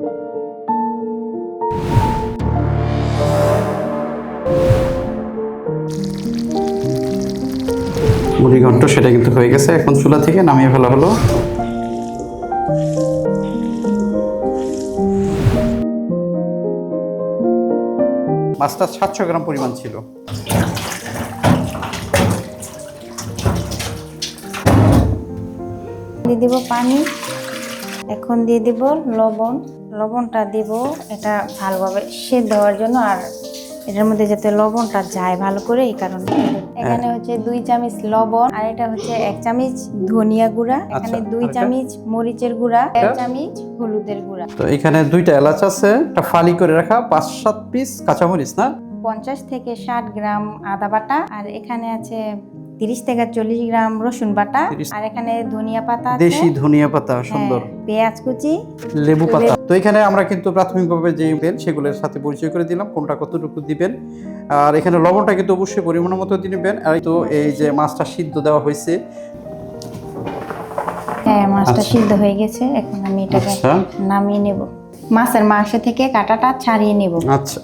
মুড়ি ঘন্ট, সেটা কিন্তু হয়ে গেছে। এখন চুলা থেকে নামিয়ে ফেলা হলো। মাছটা সাতশো গ্রাম পরিমাণ ছিল। দিয়ে দিব পানি। এখন দিয়ে দিব লবণ। লবণটা দিব এটা ভালোভাবে সেদ্ধ হওয়ার জন্য আর এটার মধ্যে যাতে লবণটা যায় ভালো করে এই কারণে। এখানে হচ্ছে দুই চামচ লবণ আর এটা হচ্ছে এক চামচ ধনিয়া গুঁড়া। এখানে দুই আর চামচ মরিচের গুঁড়া এক চামচ হলুদের গুঁড়া। তো এখানে দুইটা এলাচ আছে একটা ফালি করে রাখা পাঁচ সাত পিস কাঁচামরিচ না? পঞ্চাশ থেকে ষাট গ্রাম আদা বাটা। আর এখানে আছে তিরিশ থেকে চল্লিশ গ্রাম রসুন বাটা আর এখানে ধনিয়া পাতা দেশি ধনিয়া পাতা সুন্দর। হ্যাঁ, পেঁয়াজ কুচি লেবু পাতা। তো এখানে আমরা কিন্তু প্রাথমিকভাবে যে বেল সেগুলোর সাথে পরিচয় করে দিলাম কোনটা কতটুকু দিবেন। আর এখানে লবণটা কিন্তু অবশ্যই পরিমাণ মতো দিবেন আর তো এই যে মাছটা সিদ্ধ দেওয়া হয়েছে। হ্যাঁ মাছটা আচ্ছা। সিদ্ধ হয়ে গেছে। এখন আমি এটাকে আচ্ছা। নামিয়ে নেব। মাছের মাংস থেকে কাঁটাটা ছাড়িয়ে নেব। আচ্ছা।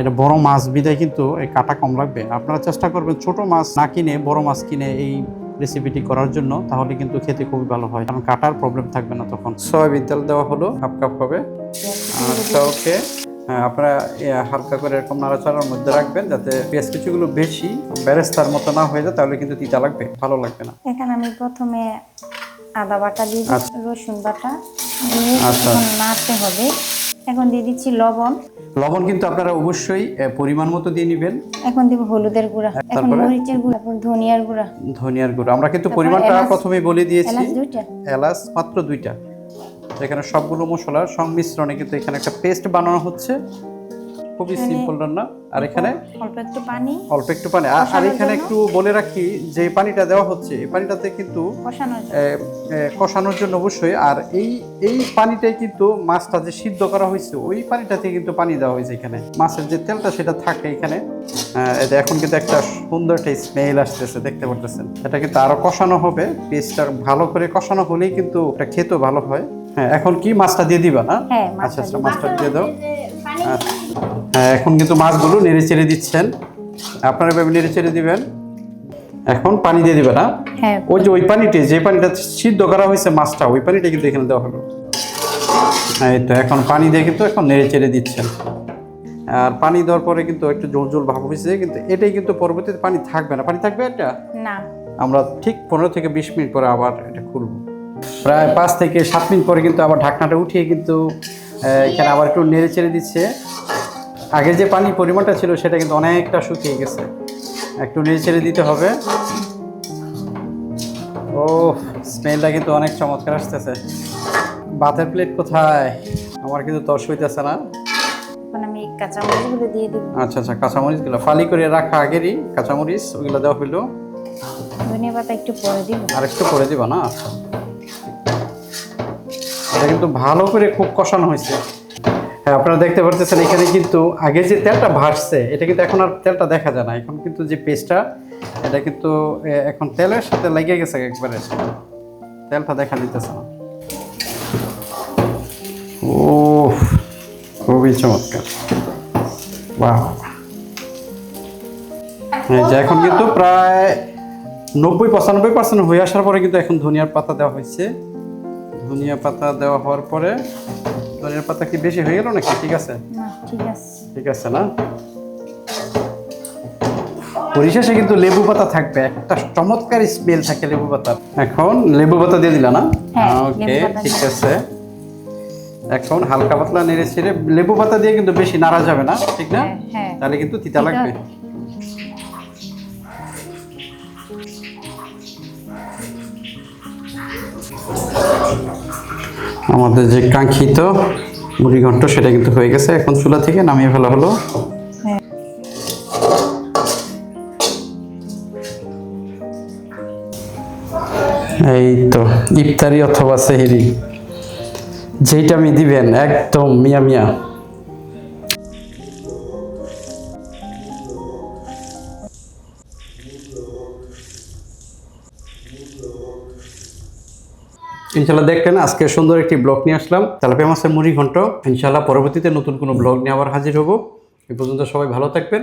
এটা বড় মাছ বিদায় কিন্তু এই কাটা কম লাগবে। আপনারা চেষ্টা করবেন ছোট মাছ না কিনে বড় মাছ কিনে এই রেসিপিটি করার জন্য তাহলে কিন্তু খেতে খুবই ভালো হয়। কারণ কাটার প্রবলেম থাকবে না তখন। সয়াবিন তেল দেওয়া হলো হাফ কাপ হবে। আচ্ছা ওকে হ্যাঁ আপনারা হালকা করে এরকম নাড়াচাড়ার মধ্যে রাখবেন যাতে পেঁয়াজ কিছুগুলো বেশি ব্যারেস্তার মতো না হয়ে যায় তাহলে কিন্তু তিতা লাগবে ভালো লাগবে না। এখানে আমি প্রথমে আদা বাটা দিয়ে আচ্ছা। দিচ্ছি রসুন বাটা আচ্ছা। নাড়তে হবে। এখন দিয়ে দিচ্ছি লবণ। লবণ কিন্তু আপনারা অবশ্যই পরিমাণ মতো দিয়ে নেবেন। এখন দিব হলুদের গুঁড়া এখন মরিচের গুঁড়া এখন ধনিয়ার গুঁড়া। ধনিয়ার গুঁড়া। আমরা কিন্তু পরিমাণটা প্রথমেই বলে দিয়েছি। এলাচ দুইটা? এলাচ মাত্র দুইটা। এখানে সবগুলো মশলার সংমিশ্রণে কিন্তু এখানে একটা পেস্ট বানানো হচ্ছে। খুবই সিম্পল রান্না। আর এখানে অল্প একটু পানি। অল্প একটু পানি। আর- এখানে একটু বলে রাখি যে পানিটা দেওয়া হচ্ছে এই পানিটাতে কিন্তু কষানোর জন্য। অবশ্যই। আর এই এই পানিটাই কিন্তু মাছটা যে সিদ্ধ করা হয়েছে ওই পানিটাতে কিন্তু পানি দেওয়া হয়েছে এখানে। মাছের যে তেলটা সেটা থাকে এখানে। এটা এখন কিন্তু একটা সুন্দর একটা স্মেল আসতেছে দেখতে পারতেছেন। এটা কিন্তু আরও কষানো হবে। পেস্টটা ভালো করে কষানো হলেই কিন্তু এটা খেতেও ভালো হয়। হ্যাঁ এখন কি মাছটা দিয়ে দিবা না? হ্যাঁ আচ্ছা মাছটা আচ্ছা দিয়ে মাছটা দিয়ে দাও। আচ্ছা। এখন কিন্তু মাছগুলো নেড়ে চেড়ে দিচ্ছেন। আপনারা এভাবে নেড়ে চেড়ে দিবেন। এখন পানি দিয়ে দিবেন না হ্যাঁ। ওই যে ওই পানিতে যে পানিটা সিদ্ধ করা হয়েছে মাছটা ওই পানিটা কিন্তু এখানে দেওয়া হলো। এই তো এখন পানি দিয়ে কিন্তু এখন নেড়ে চেড়ে দিচ্ছেন। আর পানি দেওয়ার পরে কিন্তু একটু জল জল ভাব হয়েছে কিন্তু এটাই কিন্তু পরবর্তীতে পানি থাকবে না। পানি থাকবে এটা না। আমরা ঠিক পনেরো থেকে বিশ মিনিট পরে আবার এটা খুলব। প্রায় পাঁচ থেকে সাত মিনিট পরে কিন্তু আবার ঢাকনাটা উঠিয়ে কিন্তু এখানে আবার একটু নেড়ে চেড়ে দিচ্ছে। আগে যে পানি পরিমাণটা ছিল সেটা কিন্তু অনেকটা শুকিয়ে গেছে। একটু নেড়ে চেড়ে দিতে হবে। ও স্মেলটা কিন্তু অনেক চমৎকার আসতেছে। ভাতের প্লেট কোথায়? আমার কিন্তু তস হইতেছে না। কাঁচামরিচগুলো দিয়ে দিব। আচ্ছা আচ্ছা কাঁচামরিচগুলো ফালি করে রাখা আগেরই কাঁচামরিচ ওইগুলো দেওয়া হইল। ধনিয়া পাতা একটু পরে দিব। আর একটু করে দিবা না? আচ্ছা এটা কিন্তু ভালো করে খুব কষানো হয়েছে। হ্যাঁ আপনারা দেখতে পারতেছেন, এখানে কিন্তু আগে যে তেলটা ভাসছে, এটা কিন্তু এখন আর তেলটা দেখা যায় না। এখন কিন্তু যে পেস্টটা, এটা কিন্তু এখন তেলের সাথে লেগে গেছে একবারে। তেলটা দেখা দিতেছে না। ও খুবই চমৎকার। বাহ। যে এখন কিন্তু প্রায় নব্বই পঁচানব্বই পার্সেন্ট হয়ে আসার পরে কিন্তু এখন ধনিয়ার পাতা দেওয়া হয়েছে। ধনিয়া পাতা দেওয়া হওয়ার পরে ধনিয়া পাতা কি বেশি হয়ে গেল নাকি? ঠিক আছে? ঠিক আছে। না? পরিশেষে কিন্তু লেবু পাতা থাকবে। একটা চমৎকার স্মেল থাকে লেবু পাতা। এখন লেবু পাতা দিয়ে দিলা না? হ্যাঁ, ওকে ঠিক আছে। এখন হালকা পাতলা নেড়ে ছেড়ে লেবু পাতা দিয়ে কিন্তু বেশি নাড়া যাবে না ঠিক না? হ্যাঁ, হ্যাঁ। তাহলে কিন্তু তিতা লাগবে। আমাদের যে কাঙ্ক্ষিত মুড়িঘণ্ট, সেটা কিন্তু হয়ে গেছে। এখন চুলা থেকে নামিয়ে ফেলা হলো। এই তো, ইফতারি অথবা সেহেরি। যেইটা আমি দিবেন, একদম মিয়া মিয়া। ইনশাল্লাহ দেখলেন আজকে সুন্দর একটি ব্লগ নিয়ে আসলাম। তেলাপিয়া মাছের মুড়ি ঘন্ট ইনশাল্লাহ পরবর্তীতে নতুন কোনো ব্লগ নিয়ে আবার হাজির হব। এ পর্যন্ত সবাই ভালো থাকবেন।